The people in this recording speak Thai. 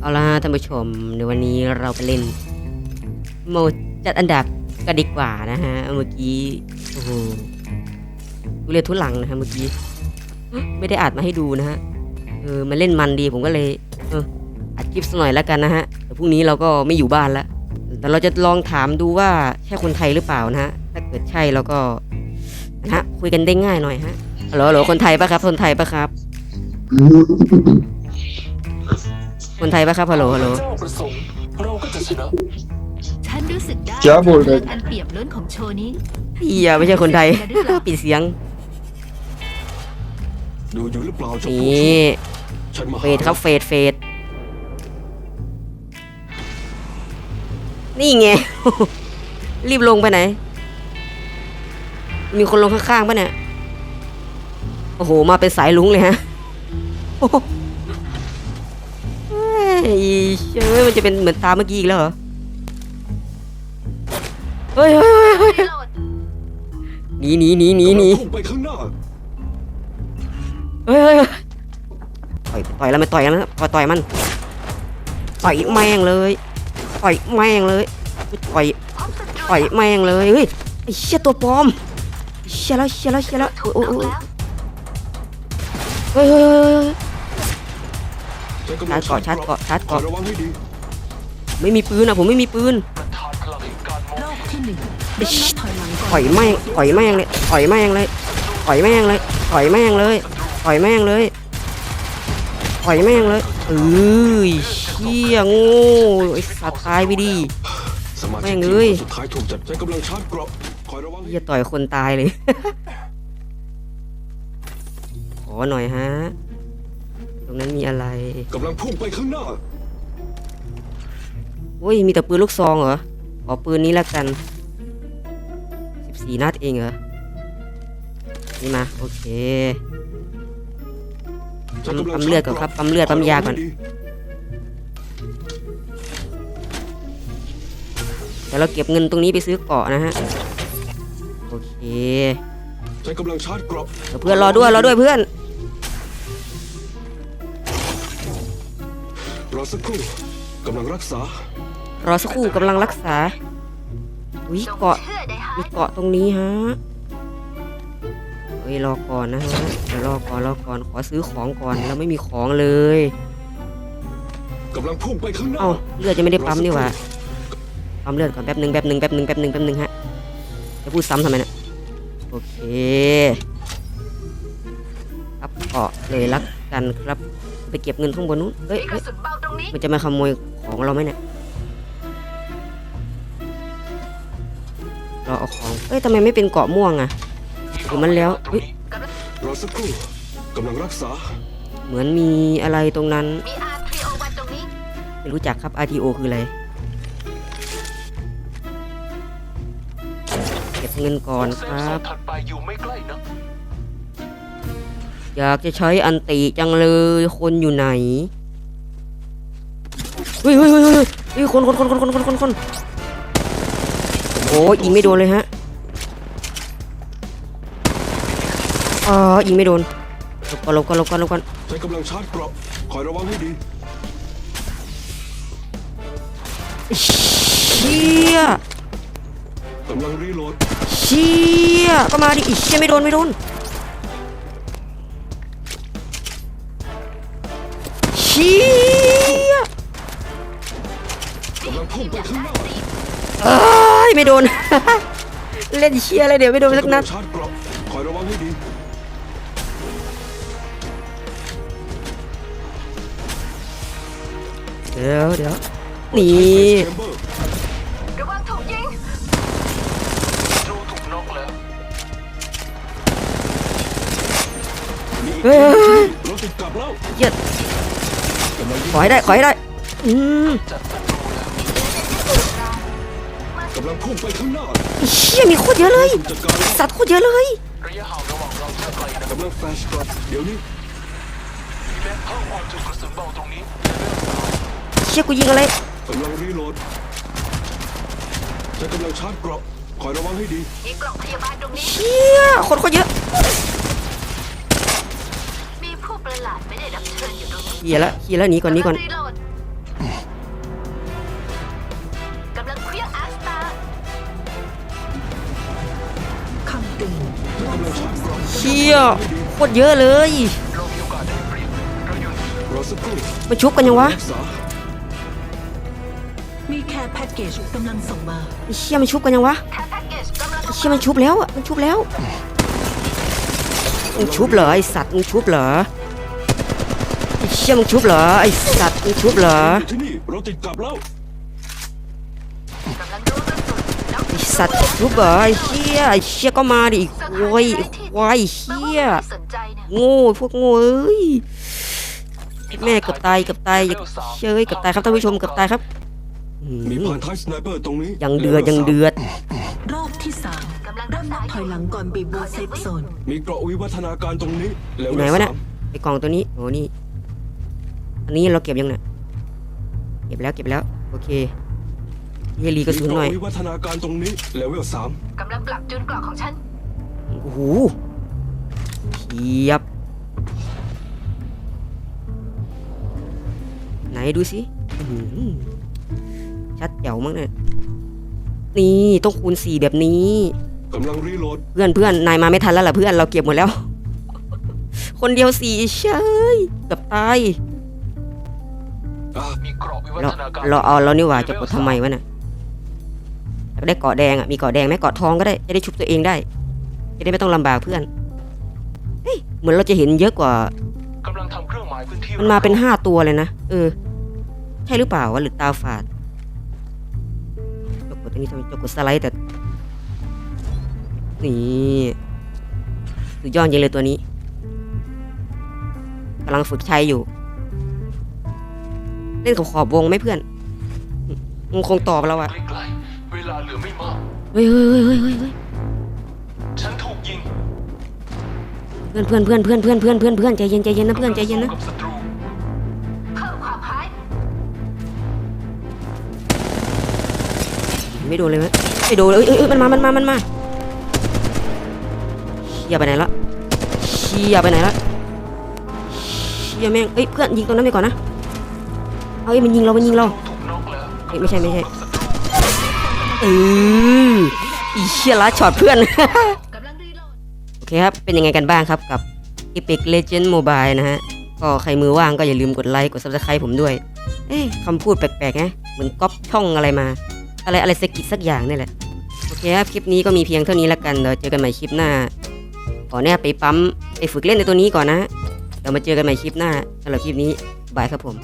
เอาละฮะท่านผู้ชมในวันนี้เราไปเล่นโหมดจัดอันดับกันดีกว่านะฮะเมื่อกี้โอ้โหทุเรียนทุลังนะฮะเมื่อกี้ไม่ได้อัดมาให้ดูนะฮะเออมันเล่นมันดีผมก็เลย เอออัดคลิปสักหน่อยแล้วกันนะฮะแต่พรุ่งนี้เราก็ไม่อยู่บ้านแล้วแต่เราจะลองถามดูว่าใช่คนไทยหรือเปล่านะฮะถ้าเกิดใช่เราก็นะฮะคุยกันได้ง่ายหน่อยฮะโหลฮัลโหลคนไทยปะครับคนไทยปะครับ คนไทยปะครับฮัลโหลฮัลโหลเจ้าประสงค์เราก็จะชนะฉันรู้สึกได้จ้าบุญเรื่องอันเปรียบล้นของโชว์นี้เฮียไม่ใช่คนไทย ปิดเสียงดูอยู่หรือเปล่าเจ้านีพวก่ฉันมาเฟดครับเฟดเฟดนี่ไง รีบลงไปไหน มีคนลงข้างๆปะเนี่ย โอ้โห มาเป็นสายลุงเลยฮะโอ้โหเฮ้ยเชื่อมันจะเป็นเหมือนตาเมื่อกี้อีกแล้วเหรอ เฮ้ยเฮ้ยเฮ้ยเฮ้ยหนีหนีหนีหนีหนีไปข้างหน้าเฮ้ยเฮ้ยเฮ้ยต่อยต่อยแล้วไม่ต่อยกันแล้วต่อยต่อยมันต่อยแม่งเลยต่อยแม่งเลยต่อยต่อยแม่งเลยเฮ้ยไอ้เชี่ยตัวปลอมเชี่ยแล้วเชี่ยแล้วเชี่ยแล้วโอ้ยเฮ้ยเฮ้ยเฮ้ย ชาร์จกาะชาร์จกาะชาร์จกาะไม่มีปืนอะผมไม่มีปืนต่อยแม่งต่อยแม่งเลยต่อยแม่งเลยต่อยแม่งเลยต่อยแม่งเลยต่อยแม่งเลยต่อยแม่งเลยเอ้ยเชี่ยงโไอ้สัตว์ตายไปดีแม่งเลยอย่าต่อยคนตายเลย ขอหน่อยฮะ ตรงนั้นมีอะไรกำลังพุ่งไปข้างหน้าโอ้ย มีแต่ปืนลูกซองเหรอ ขอปืนนี้แล้วกัน 14 นัดเองเหรอ นี่มา โอเคฉันกำลังปั๊มเลือดก่อนครับปั๊มเลือดปั๊มยาก่อนคระวังให้ดีเดี๋ยวเราเก็บเงินตรงนี้ไปซื้อเกาะนะฮะ โอเคฉันกำลังชาร์จเกราะเดี๋ยวเพื่อนรอด้วยรอด้วยเพื่อน รอสักครู่กำลังรักษา รอสักครู่กำลังรักษาอุ้ยเกาะมีเกาะตรงนี้ฮะเฮ้ยรอก่อนนะฮะเดี๋ยวรอก่อนรอก่อนขอซื้อของก่อนเราไม่มีของเลยกำลังพุ่งไปข้างหน้าเอ้าเลือดจะไม่ได้ปั๊มนี่หว่าปั๊มเลือดก่อนแป๊บหนึ่งแป๊บหนึ่งแป๊บหนึ่งแป๊บหนึ่งแป๊บหนึ่งฮะจะพูดซ้ำทำไมเนะโอเคครับเกาะเลยรักกันครับ ไปเก็บเงินข้างบนนู้นเฮ้ยมีกเฮ้ระยสุนเบาต รงนี้ มันจะมาขโมยของเราไหมเนี่ยเราเอาของเอ้ยทำไมไม่เป็นเกาะม่วงอะหรือมันแล้วเฮ้ยรอสักครู่กำลังรักษา เหมือนมีอะไรตรงนั้น มีอาร์ทรีโอวันตรงนี้ ไม่รู้จักครับ RTO คืออะไร เก็บเงินก่อนครับ ถัดไปอยู่ไม่ใกล้นะอยากจะใช้อันติจังเลย คนอยู่ไหน เฮ้ยเฮ้ยเฮ้ยเฮ้ยเฮ้ยคนคนคนคนคนคนคนคนโอ้ยยิงไม่โดนเลยฮะอ๋อยิงไม่โดนหลบก่อนหลบก่อนหลบก่อนหลบก่อนฉันกำลังชาร์จเกราะคอยระวังให้ดีเชี่ยกำลังรีโหลดเชี่ยก็มาดิอีเชี่ยไม่โดนไม่โดนเชี่ย ไม่โดน เล่นเชี่ยอะไรเดี๋ยวไม่โดนสักนัดชาร์จเกราะคอยระวังให้ดีเดี๋ยวเดี๋ยวนี่แชมเบอร์ระวังถูกยิงโจถูกน็อกแล้วเฮ้ยเฮ้ยเฮ้ยรถติดกลับแล้วเหี้ยกำลังยิงขอให้ได้ขอให้ได้อืม กำลังพุ่งไปข้างหน้าไอ้เชี่ยมีโคตรเยอะเลย จัดการแล้วสัตว์โคตรเยอะเลย ระยะห่างระหว่างเราเท่าไหร่นะกำลังแฟลชกลับเดี๋ยวนี้แม็กเพิ่มความจุกระสุนเบาตรงนี้เชี่ยกูยิงอะไร กำลังรีโหลดฉันกำลังชาร์จเกราะคอยระวังให้ดีมีกล่องพยาบาลตรงนี้ เชี่ยคนโคตรเยอะมีผู้ประหลาดไม่ได้รับเชิญอยู่ตรงนี้เฮียละเฮียละหนีก่อนหนีก่อนรีโหล ชี่ยโคตรเยอะเลยเรามีโอกาสได้เปรียบเราอยู่รอสักครู่มาชุบกันยังวะรักษามีแค่แพ็กเกจกำลังส่งมาไอ้เชี่ยมันชุบกันยังวะแค่แพ็กเกจกำลังไอ้เชี่ยมันชุบแล้วอะมันชุบแล้วมึงชุบเหรอไอสัตว์มึงชุบเหรอไอ้เชี่ยมึงชุบเหรอไอสัตว์มึงชุบเหรอ ไอสัตว์ชุบเหรอไอเชี่ยไอเชี่ยก็มาดิโว้ยควายเชี่ยสนใจเนี่ยโง่พวกโง่เอ้ยแม่เกือบตายเกือบตายอย่าเชยเกือบตายครับท่านผู้ชมเกือบตายครับอืมีมพานท้ายสไนเปอร์ตรงนี้ยังเดือดยังเดือดรอบที่สามกำลังเริ่รัมกนัษาบถอยหลังก่อนบีบวเซฟโซนมีเกราะวิวัฒนาการตรงนี้เลอเวยู่ไหนลวะเนี่ยสามไอกล่องตัวนี้โอ้นี่อันนี้เราเก็บยังเนี่ยเก็บแล้วเก็บแล้วโอเค เยลีกระสุนหน่อยมีเกราะวิวัฒนาการตรงนี้เลเวลสามกำลังปรับจูนเกราะของฉันโอ้โหเทียบ ไหนดูสิอื้อหือชัดเจ๋วมั้งเนี่ยนี่ต้องคูณสี่แบบนี้กำลังรีโหลดเพื่อนเพื่อนนายมาไม่ทันแล้วล่ะเพื่อนเราเก็บหมดแล้ว คนเดียวสี่เชยเกือบตายอะมีเกราะวิวัเราฒนาการเราเอาแล้วนี่หว่าจะกดทำไมวะน่ะ อยากได้เกาะแดงอะมีเกาะแดงไหมเกาะทองก็ได้จะได้ชุบตัวเองได้ จะได้ไม่ต้องลำบากเพื่อนเฮ้ยเหมือนเราจะเห็นเยอะกว่ากำลังทำเครื่องหมายพื้นที่มันมาเป็นห้าตัวเลยนะเออ ใช่หรือเปล่าวะหรือตาฝาดจกดตรงนี้ทำไมจกดสไลด์แต่นี่สุดยอดจริงเลยตัวนี้กำลังฝึกใช้อยู่ เล่นกับขอบวงไหมเพื่อนมึงคงตอบเราอะ ล้ๆเวลาเหลือไม่มาก เฮ้ยเฮ้ยเฮ้ยเฮ้ยเฮ้ยเฮ้ยฉันถูกยิงเพื่อนเพื่อนเพื่อนเพื่อนเพื่อนเพื่อนเพื่อนเพื่อนใจเย็นใจเย็นนะเพื่อนใจเย็นนะกับศัตรูเพิ่มความหายไม่โดนเลยไหมไม่โดนเลยเอ้ยเอ้ยเอ้ยมันมา มันมา มันมาเชี่ยไปไหนละเชี่ยไปไหนละเชี่ยแม่งเอ้ยเพื่อนยิงตรงนั้นไปก่อนนะ เอาเอ้ยมันยิงเรา มันยิงเรา ถูกน็อกแล้วเอ้ยไม่ใช่ไม่ใช่กับศัตรู เอออีเชี่ยละช็อตเพื่อน โอเคครับ เป็นยังไงกันบ้างครับกับ Epic Legend Mobile นะฮะ ก็ใครมือว่างก็อย่าลืมกดไลค์ กด Subscribe ผมด้วย เอ๊ะคำพูดแปลกๆนะ เหมือนก๊อปช่องอะไรมา อะไรอะไรสกิดสักอย่างนี่แหละ โอเคครับ คลิปนี้ก็มีเพียงเท่านี้แล้วกัน เดี๋ยวเจอกันใหม่คลิปหน้า ขอเนี่ยไปปั๊มไปฝึกเล่นในตัวนี้ก่อนนะเดี๋ยวมาเจอกันใหม่คลิปหน้าสำหรับคลิปนี้บายครับผม